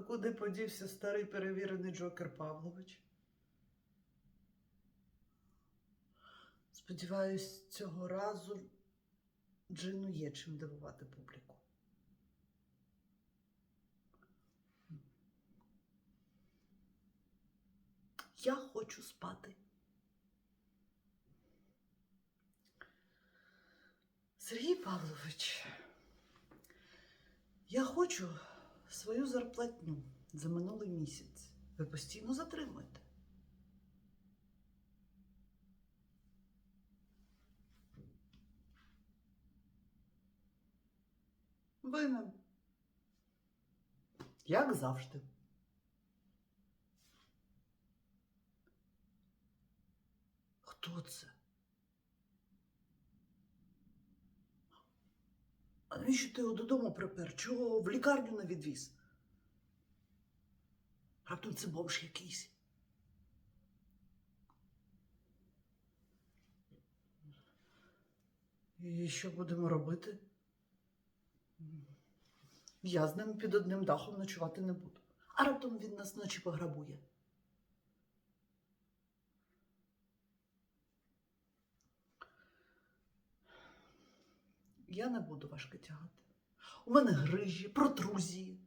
А куди подівся старий перевірений Джокер Павлович? Сподіваюсь, цього разу Джину є чим дивувати публіку. Я хочу спати. Сергій Павлович, я хочу свою зарплатню за минулий місяць. Ви постійно затримуєте. Винен. Як завжди. Хто це? А навіщо ти його додому припер? Чого в лікарню не відвіз? Раптом це бомж якийсь. І що будемо робити? Я з ним під одним дахом ночувати не буду. А раптом він нас ночі пограбує. Я не буду важко тягати. У мене грижі, протрузії.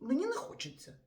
Мені не хочеться.